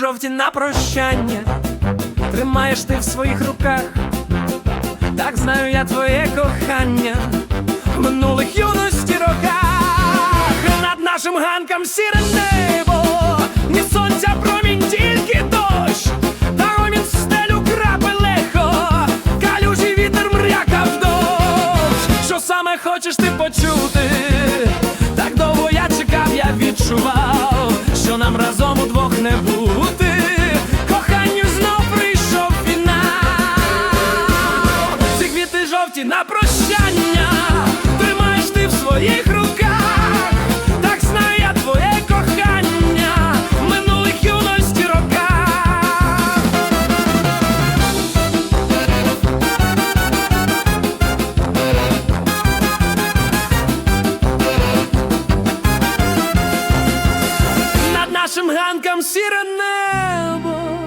жовті на прощання, тримаєш ти в своїх руках, так знаю я твоє кохання. В минулих юності роках, над нашим ганком сіре небо, ні сонця промінь, тільки дощ, та гомін стелю крапи легко, калюжий вітер мряка вдовж. Що саме хочеш ти почути? Так довго я чекав, я відчував, прощання, тримаєш ти в своїх руках. Так знаю я твоє кохання в минулих юності роках. Над нашим ганком сіре небо,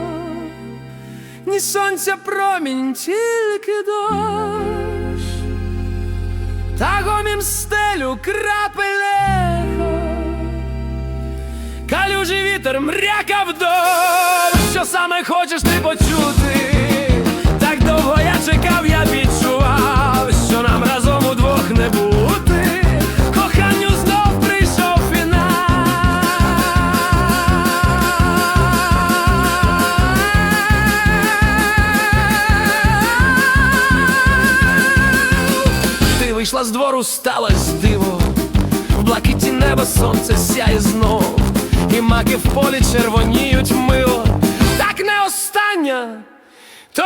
ні сонця промінь, тільки дощ, гомін стелю крапелехо, калюжий вітер мряка вдоль, що саме хочеш ти почути, вийшла з двору, сталось диво, в блакиті неба сонце сяє знов, і маки в полі червоніють мило, так не остання, то